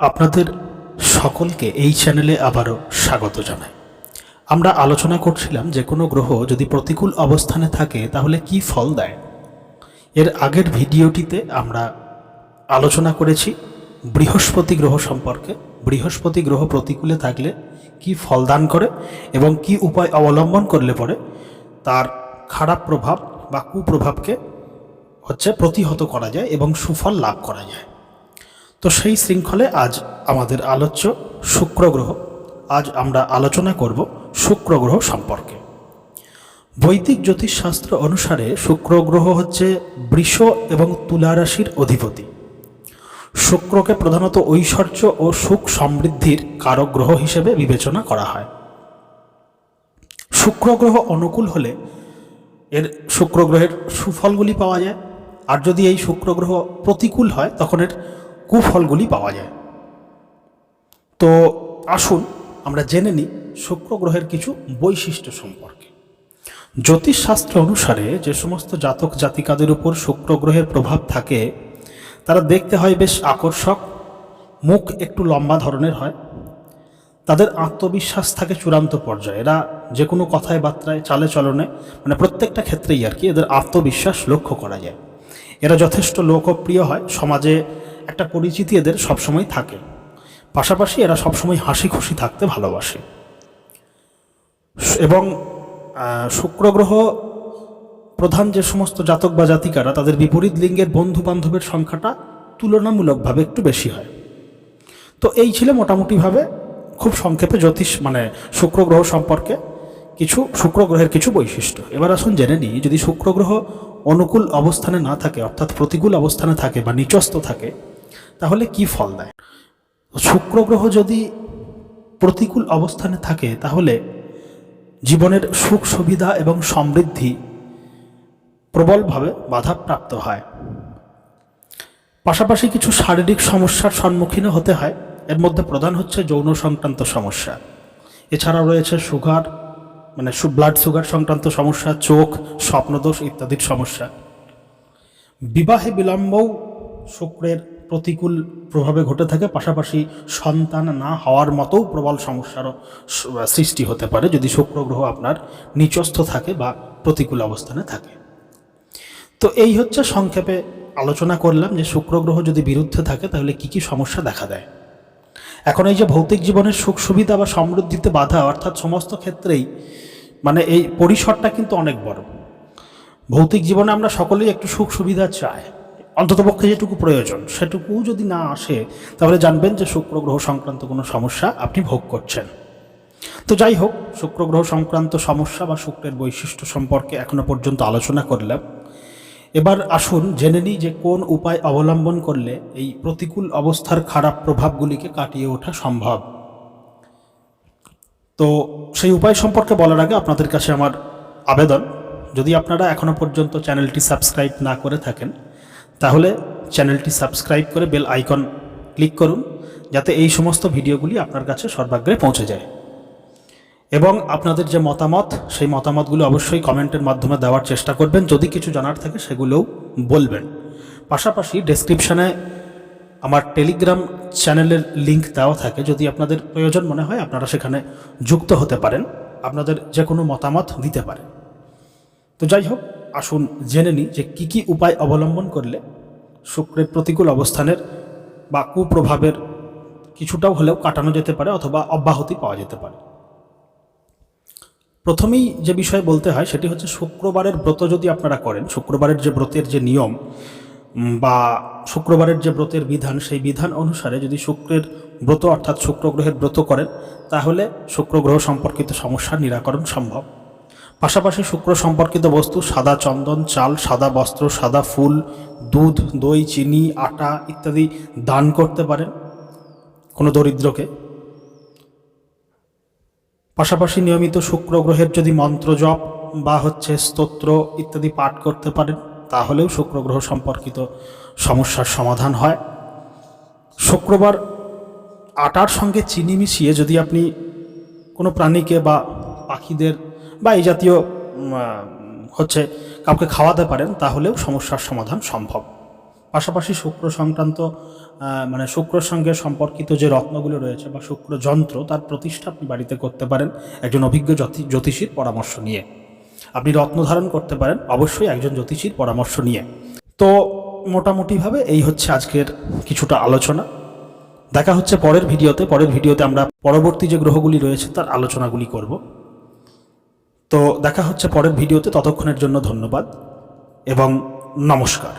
আপনাদের সকলকে এই চ্যানেলে আবারও স্বাগত জানাই। আমরা আলোচনা করছিলাম যে কোনো গ্রহ যদি প্রতিকূল অবস্থানে থাকে, তাহলে কি ফল দেয়? এর আগের ভিডিওটিতে আমরা আলোচনা করেছি বৃহস্পতি গ্রহ সম্পর্কে। বৃহস্পতি গ্রহ প্রতিকূলে থাকলে কি ফল দান করে এবং কি উপায় অবলম্বন করলে পরে তার খারাপ প্রভাব বা কুপ্রভাবকে হচ্ছে প্রতিহত করা যায় এবং সুফল লাভ করা যায়। তো সেই শৃঙ্খলে আজ আমাদের আলোচ্য শুক্র গ্রহ আজ আমরা আলোচনা করব শুক্র গ্রহ সম্পর্কে। বৈদিক জ্যোতিষশাস্ত্র অনুসারে শুক্র গ্রহ হচ্ছে বৃষ এবং তুলা রাশির অধিপতি। শুক্রকে প্রধানত ঐশ্বর্য ও সুখ সমৃদ্ধির কারক গ্রহ হিসেবে বিবেচনা করা হয়। শুক্র গ্রহ অনুকূল হলে এর শুক্র গ্রহের সুফলগুলি পাওয়া যায়। আর যদি এই শুক্র গ্রহ প্রতিকূল হয়, তখন এর কুফলগুলি পাওয়া যায়। তো আসুন আমরা জেনে নিই শুক্র গ্রহের কিছু বৈশিষ্ট্য সম্পর্কে। জ্যোতিষশাস্ত্র অনুসারে যে সমস্ত জাতক জাতিকাদের উপর শুক্র গ্রহের প্রভাব থাকে, তারা দেখতে হয় বেশ আকর্ষক, মুখ একটু লম্বা ধরনের হয়, তাদের আত্মবিশ্বাস থাকে চূড়ান্ত পর্যায়ে। এরা যে কোনো কথায়, বার্তায়, চালে চলনে মানে প্রত্যেকটা ক্ষেত্রেই আর কি এদের আত্মবিশ্বাস লক্ষ্য করা যায়। এরা যথেষ্ট লোকপ্রিয় হয়, সমাজে একটা পরিচিতি এদের সবসময় থাকে। পাশাপাশি এরা সবসময় হাসি খুশি থাকতে ভালোবাসে। এবং শুক্র গ্রহ প্রধান যে সমস্ত জাতক বা জাতিকারা, তাদের বিপরীত লিঙ্গের বন্ধু বান্ধবের সংখ্যাটা তুলনামূলকভাবে একটু বেশি হয়। তো এই ছিল মোটামুটিভাবে খুব সংক্ষেপে জ্যোতিষ মানে শুক্র গ্রহ সম্পর্কে কিছু শুক্র গ্রহের কিছু বৈশিষ্ট্য। এবার আসুন জেনে নিই, যদি শুক্র গ্রহ অনুকূল অবস্থানে না থাকে, অর্থাৎ প্রতিকূল অবস্থানে থাকে বা নিচস্থ থাকে তাহলে কি ফল দেয়? শুক্র গ্রহ যদি প্রতিকূল অবস্থানে থাকে, তাহলে জীবনের সুখ সুবিধা এবং সমৃদ্ধি প্রবলভাবে বাধাপ্রাপ্ত হয়। পাশাপাশি কিছু শারীরিক সমস্যার সম্মুখীন হতে হয়। এর মধ্যে প্রধান হচ্ছে যৌন সংক্রান্ত সমস্যা। এছাড়াও রয়েছে সুগার মানে ব্লাড সুগার সংক্রান্ত সমস্যা, চোখ, স্বপ্নদোষ ইত্যাদির সমস্যা। বিবাহে বিলম্বও শুক্রের প্রতিকূল প্রভাবে ঘটে থাকে, পাশাপাশি সন্তান না হওয়ার মতোও প্রবল সমস্যারও সৃষ্টি হতে পারে যদি শুক্র গ্রহ আপনার নিচস্থ থাকে বা প্রতিকূল অবস্থানে থাকে। তো এই হচ্ছে সংক্ষেপে আলোচনা করলাম যে শুক্র গ্রহ যদি বিরুদ্ধে থাকে তাহলে কি কি সমস্যা দেখা দেয়। এখন এই যে ভৌতিক জীবনের সুখ, সুবিধা বা সমৃদ্ধিতে বাধা অর্থাৎ সমস্ত ক্ষেত্রেই মানে এই পরিসরটা কিন্তু অনেক বড়। ভৌতিক জীবনে আমরা সকলেই একটু সুখ, সুবিধা চাই। অন্ততপক্ষে যেটুকু প্রয়োজন, সেটুকু যদি না আসে, তাহলে জানবেন যে শুক্র গ্রহ সংক্রান্ত কোনো সমস্যা আপনি ভোগ করছেন। তো যাই হোক, শুক্র গ্রহ সংক্রান্ত সমস্যা বা শুক্রের বৈশিষ্ট্য সম্পর্কে এখনও পর্যন্ত আলোচনা করলাম। এবার আসুন জেনে নিই যে কোন উপায় অবলম্বন করলে এই প্রতিকূল অবস্থার খারাপ প্রভাবগুলিকে কাটিয়ে ওঠা সম্ভব। তো সেই উপায় সম্পর্কে বলার আগে আপনাদের কাছে আমার আবেদন। যদি আপনারা এখনও পর্যন্ত চ্যানেলটি সাবস্ক্রাইব না করে থাকেন তাহলে চ্যানেলটি সাবস্ক্রাইব করে বেল আইকন ক্লিক করুন, যাতে এই সমস্ত ভিডিওগুলি আপনার কাছে সর্বাগ্রে পৌঁছে যায়। এবং আপনাদের যে মতামত, সেই মতামতগুলো অবশ্যই কমেন্টের মাধ্যমে দেওয়ার চেষ্টা করবেন। যদি কিছু জানার থাকে, সেগুলোও বলবেন। পাশাপাশি ডেসক্রিপশানে আমার টেলিগ্রাম চ্যানেলের লিংক দেওয়া থাকে। যদি আপনাদের প্রয়োজন মনে হয়, আপনারা সেখানে যুক্ত হতে পারেন। আপনাদের যে কোনো মতামত দিতে পারেন। তো যাই হোক আসুন জেনে নিই যে কী কী উপায় অবলম্বন করলে শুক্রের প্রতিকূল অবস্থানের বা কুপ্রভাবের কিছুটাও হলেও কাটানো যেতে পারে অথবা অব্যাহতি পাওয়া যেতে পারে। প্রথমেই যে বিষয় বলতে হয় সেটি হচ্ছে শুক্রবারের ব্রত যদি আপনারা করেন, শুক্রবারের যে ব্রতের যে নিয়ম বা শুক্রবারের যে ব্রতের বিধান, সেই বিধান অনুসারে যদি শুক্রের ব্রত অর্থাৎ শুক্র গ্রহের ব্রত করেন, তাহলে শুক্র গ্রহ সম্পর্কিত সমস্যার নিরাকরণ সম্ভব। পাশাপাশি শুক্র সম্পর্কিত বস্তু সাদা চন্দন, চাল, সাদা বস্ত্র, সাদা ফুল, দুধ, দই, চিনি, আটা ইত্যাদি দান করতে পারেন কোনো দরিদ্রকে। পাশাপাশি নিয়মিত শুক্র গ্রহের যদি মন্ত্র জপ বা হচ্ছে স্তোত্র ইত্যাদি পাঠ করতে পারেন, তাহলেও শুক্র গ্রহ সম্পর্কিত সমস্যার সমাধান হয়। শুক্রবার আটার সঙ্গে চিনি মিশিয়ে যদি আপনি কোনো প্রাণীকে বা পাখিদের বা এই জাতীয় হচ্ছে কাউকে খাওয়াতে পারেন, তাহলেও সমস্যার সমাধান সম্ভব। পাশাপাশি শুক্র সংক্রান্ত মানে শুক্রর সঙ্গে সম্পর্কিত যে রত্নগুলো রয়েছে বা শুক্র যন্ত্র, তার প্রতিষ্ঠা আপনি বাড়িতে করতে পারেন একজন অভিজ্ঞ জ্যোতি- জ্যোতিষীর পরামর্শ নিয়ে। আপনি রত্ন ধারণ করতে পারেন, অবশ্যই একজন জ্যোতিষীর পরামর্শ নিয়ে। তো মোটামুটিভাবে এই হচ্ছে আজকের কিছুটা আলোচনা। দেখা হচ্ছে পরের ভিডিওতে পরের ভিডিওতে আমরা পরবর্তী যে গ্রহগুলি রয়েছে, তার আলোচনাগুলি করব। তো দেখা হচ্ছে পরের ভিডিওতে ততক্ষণের জন্য ধন্যবাদ এবং নমস্কার।